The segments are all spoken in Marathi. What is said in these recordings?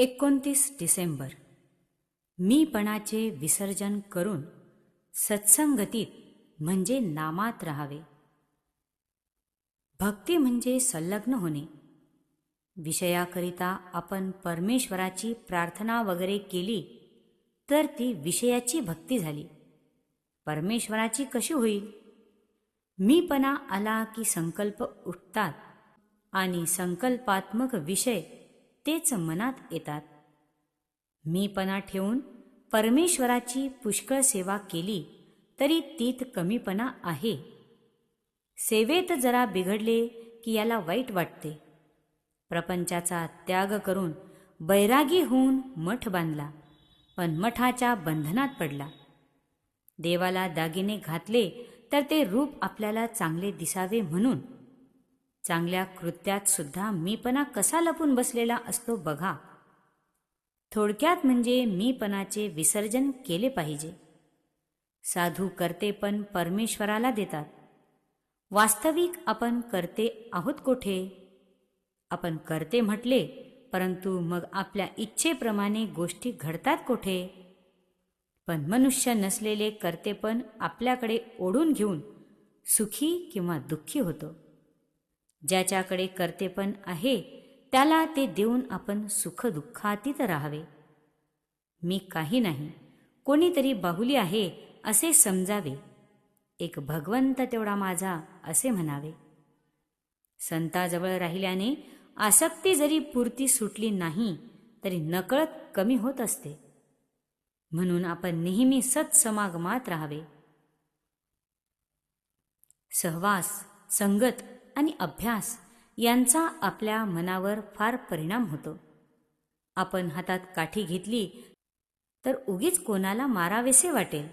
एकोणतीस डिसेंबर. मीपणाचे विसर्जन करून सत्संगतीत म्हणजे नामात राहावे. भक्ती म्हणजे संलग्न होणे. विषयाकरिता आपण परमेश्वराची प्रार्थना वगैरे केली तर ती विषयाची भक्ती झाली. परमेश्वराची कशी होईल? मीपणा आला की संकल्प उठतात आणि संकल्पात्मक विषय तेच मनात येतात. मीपणा ठेवून परमेश्वराची पुष्कळ सेवा केली तरी तीत कमीपणा आहे. सेवेत जरा बिघडले की याला वाईट वाटते. प्रपंचाचा त्याग करून बैरागी होऊन मठ बांधला पण मठाच्या बंधनात पडला. देवाला दागिने घातले तर ते रूप आपल्याला चांगले दिसावे म्हणून चांगल्या कृत्यात सुद्धा मीपणा कसा लपून बसलेला असतो बघा. थोडक्यात म्हणजे मीपणाचे विसर्जन केले पाहिजे. साधू करते पण परमेश्वराला देतात. वास्तविक आपण करते आहोत कोठे? आपण करते म्हटले परंतु मग आपल्या इच्छेप्रमाणे गोष्टी घडतात कोठे? पण मनुष्य नसलेले करते पण आपल्याकडे ओढून घेऊन सुखी किंवा दुःखी होतो. ज्याच्याकडे कर्तेपण आहे त्याला ते देऊन आपण सुखदुःखातीत राहावे. मी काही नाही कोणीतरी बाहुली आहे असे समजावे. एक भगवंत तेवढा माझा असे म्हणावे. संताजवळ राहिल्याने आसक्ती जरी पुरती सुटली नाही तरी नकळत कमी होत असते. म्हणून आपण नेहमी सत्समागमात राहावे. सहवास संगत आणि अभ्यास यांचा आपल्या मनावर फार परिणाम होतो. आपण हातात काठी घेतली तर उगीच कोणाला मारावेसे वाटेल.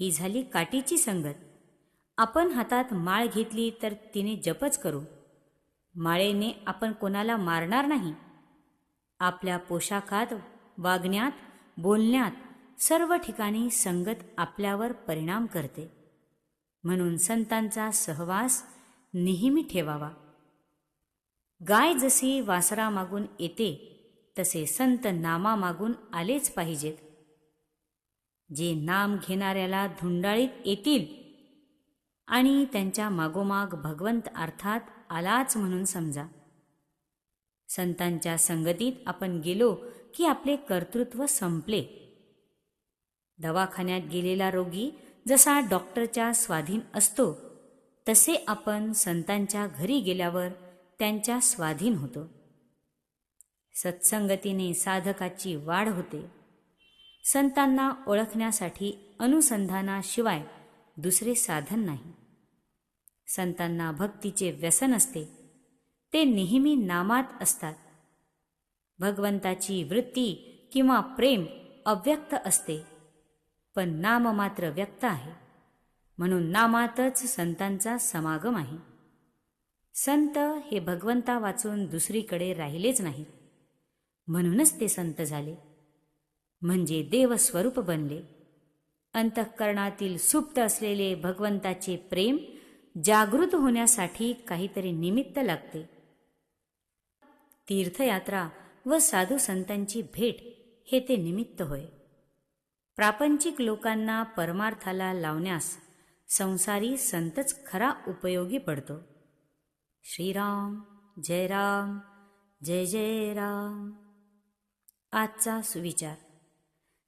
ही झाली काठीची संगत. आपण हातात माळ घेतली तर तिने जपच करू. माळेने आपण कोणाला मारणार नाही. आपल्या पोशाखात वागण्यात बोलण्यात सर्व ठिकाणी संगत आपल्यावर परिणाम करते. म्हणून संतांचा सहवास नेहमी ठेवावा. गाय जशी वासरा मागून येते तसे संत नामा मागून आलेच पाहिजेत. जे नाम घेणाऱ्याला धुंडाळीत येतील आणि त्यांच्या मागोमाग भगवंत अर्थात आलाच म्हणून समजा. संतांच्या संगतीत आपण गेलो की आपले कर्तृत्व संपले. दवाखान्यात गेलेला रोगी जसा डॉक्टरच्या स्वाधीन असतो तसे आपण संतांच्या घरी गेल्यावर त्यांच्या स्वाधीन होतो. सत्संगतीने साधकाची वाढ होते. संतांना ओळखण्यासाठी अनुसंधानाशिवाय दुसरे साधन नाही. संतांना भक्तीचे व्यसन असते. ते नेहमी नामात असतात. भगवंताची वृत्ती किंवा प्रेम अव्यक्त असते पण नाम मात्र व्यक्त आहे. म्हणून नामातच संतांचा समागम आहे. संत हे भगवंता वाचून दुसरीकडे राहिलेच नाहीत म्हणूनच ते संत झाले. म्हणजे देवस्वरूप बनले. अंतःकरणातील सुप्त असलेले भगवंताचे प्रेम जागृत होण्यासाठी काहीतरी निमित्त लागते. तीर्थयात्रा व साधू संतांची भेट हे ते निमित्त होय. प्रापंचिक लोकांना परमार्थाला लावण्यास संसारी संतच खरा उपयोगी पडतो. श्रीराम जय राम जय जय राम. आजचा सुविचार.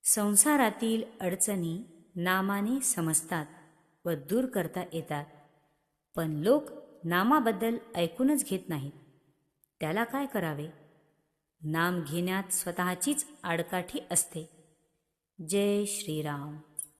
संसारातील अडचणी नामाने समजतात व दूर करता येतात पण लोक नामाबद्दल ऐकूनच घेत नाहीत. त्याला काय करावे? नाम घेण्यात स्वतःचीच आडकाठी असते. जय श्रीराम.